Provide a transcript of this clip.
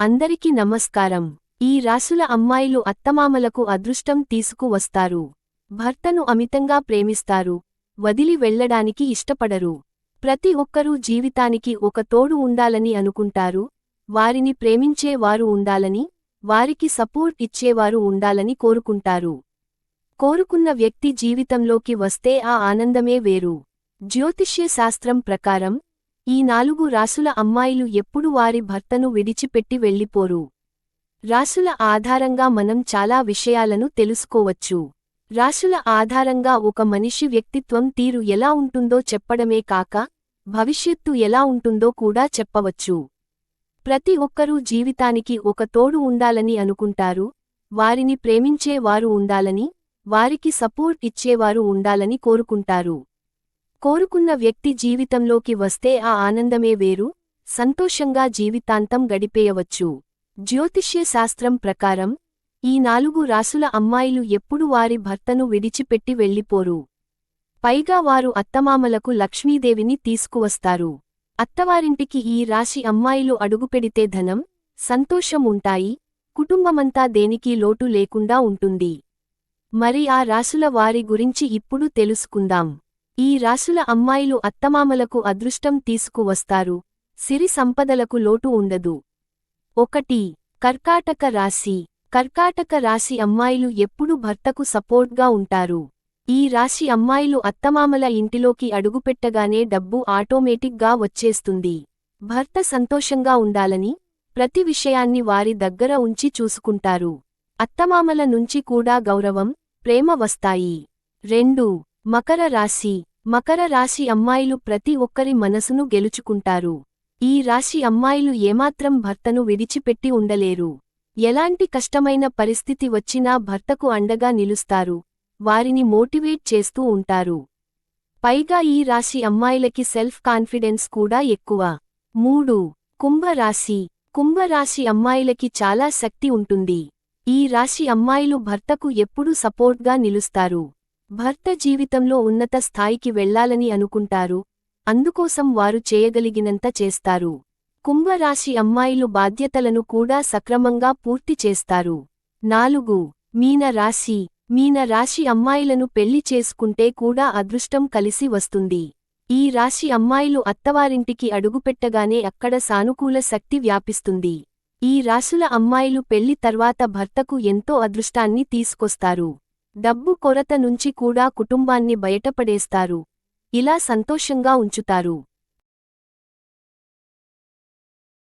అందరికి నమస్కారం. ఈ రాసుల అమ్మాయిలు అత్తమామలకు అదృష్టం తీసుకువస్తారు భర్తను అమితంగా ప్రేమిస్తారు. వదిలి వెళ్ళడానికి ఇష్టపడరు. ప్రతి ఒక్కరూ జీవితానికి ఒక తోడు ఉండాలని అనుకుంటారు. వారిని ప్రేమించే వారు ఉండాలని వారికి సపోర్ట్ ఇచ్చేవారు ఉండాలని కోరుకుంటారు. కోరుకున్న వ్యక్తి జీవితంలోకి వస్తే ఆ ఆనందమే వేరు. జ్యోతిష్య శాస్త్రం ప్రకారం ఈ నాలుగు రాసుల అమ్మాయిలు ఎప్పుడు వారి భర్తను విడిచిపెట్టి వెళ్ళిపోరు. రాసుల ఆధారంగా మనం చాలా విషయాలను తెలుసుకోవచ్చు. రాసుల ఆధారంగా ఒక మనిషి వ్యక్తిత్వం తీరు ఎలా ఉంటుందో చెప్పడమే కాక భవిష్యత్తు ఎలా ఉంటుందో కూడా చెప్పవచ్చు. ప్రతి ఒక్కరూ జీవితానికి ఒక తోడు ఉండాలని అనుకుంటారు వారిని ప్రేమించే వారు ఉండాలని వారికి సపోర్ట్ ఇచ్చేవారు ఉండాలని కోరుకుంటారు. కోరుకున్న వ్యక్తి జీవితంలోకి వస్తే ఆ ఆనందమే వేరు. సంతోషంగా జీవితాంతం గడిపేయవచ్చు. జ్యోతిష్య శాస్త్రం ప్రకారం ఈ నాలుగు రాసుల అమ్మాయిలు ఎప్పుడు వారి భర్తను విడిచిపెట్టి వెళ్ళిపోరు. పైగా వారు అత్తమామలకు లక్ష్మీదేవిని తీసుకువస్తారు. అత్తవారింటికి ఈ రాశి అమ్మాయిలు అడుగుపెడితే ధనం సంతోషం ఉంటాయి. కుటుంబమంతా దేనికి లోటు లేకుండా ఉంటుంది. మరి ఆ రాసుల వారి గురించి ఇప్పుడు తెలుసుకుందాం. ఈ రాసుల అమ్మాయిలు అత్తమామలకు అదృష్టం తీసుకువస్తారు. సిరి సంపదలకు లోటు ఉండదు. ఒకటి కర్కాటక రాశి. కర్కాటక రాశి అమ్మాయిలు ఎప్పుడు భర్తకు సపోర్ట్గా ఉంటారు. ఈ రాశి అమ్మాయిలు అత్తమామల ఇంటిలోకి అడుగుపెట్టగానే డబ్బు ఆటోమేటిక్గా వచ్చేస్తుంది. భర్త సంతోషంగా ఉండాలని ప్రతి విషయాన్ని వారి దగ్గర ఉంచి చూసుకుంటారు. అత్తమామల నుంచి కూడా గౌరవం ప్రేమ వస్తాయి. రెండు మకర రాశి. మకర రాశి అమ్మాయిలు ప్రతి ఒక్కరి మనసును గెలుచుకుంటారు. ఈ రాశి అమ్మాయిలు ఏమాత్రం భర్తను విడిచిపెట్టి ఉండలేరు. ఎలాంటి కష్టమైన పరిస్థితి వచ్చినా భర్తకు అండగా నిలుస్తారు. వారిని మోటివేట్ చేస్తూ ఉంటారు. పైగా ఈ రాశి అమ్మాయిలకి సెల్ఫ్ కాన్ఫిడెన్స్ కూడా ఎక్కువ. మూడు. కుంభరాశి కుంభరాశి అమ్మాయిలకి చాలా శక్తి ఉంటుంది. ఈ రాశి అమ్మాయిలు భర్తకు ఎప్పుడూ సపోర్ట్గా నిలుస్తారు. భర్త జీవితంలో ఉన్నత స్థాయికి వెళ్ళాలని అనుకుంటారు అందుకోసం వారు చేయగలిగినంత చేస్తారు. కుంభరాశి అమ్మాయిలు బాధ్యతలను కూడా సక్రమంగా పూర్తి చేస్తారు. నాలుగు మీన రాశి. మీన రాశి అమ్మాయిలను పెళ్ళి చేసుకుంటే కూడా అదృష్టం కలిసి వస్తుంది. ఈ రాశి అమ్మాయిలు అత్తవారింటికి అడుగుపెట్టగానే అక్కడ సానుకూల శక్తి వ్యాపిస్తుంది. ఈ రాశుల అమ్మాయిలు పెళ్ళి తర్వాత భర్తకు ఎంతో అదృష్టాన్ని తీసుకొస్తారు. డబ్బు కొరత నుంచి కూడా కుటుంబాన్ని బయటపడేస్తారు. ఇలా సంతోషంగా ఉంచుతారు.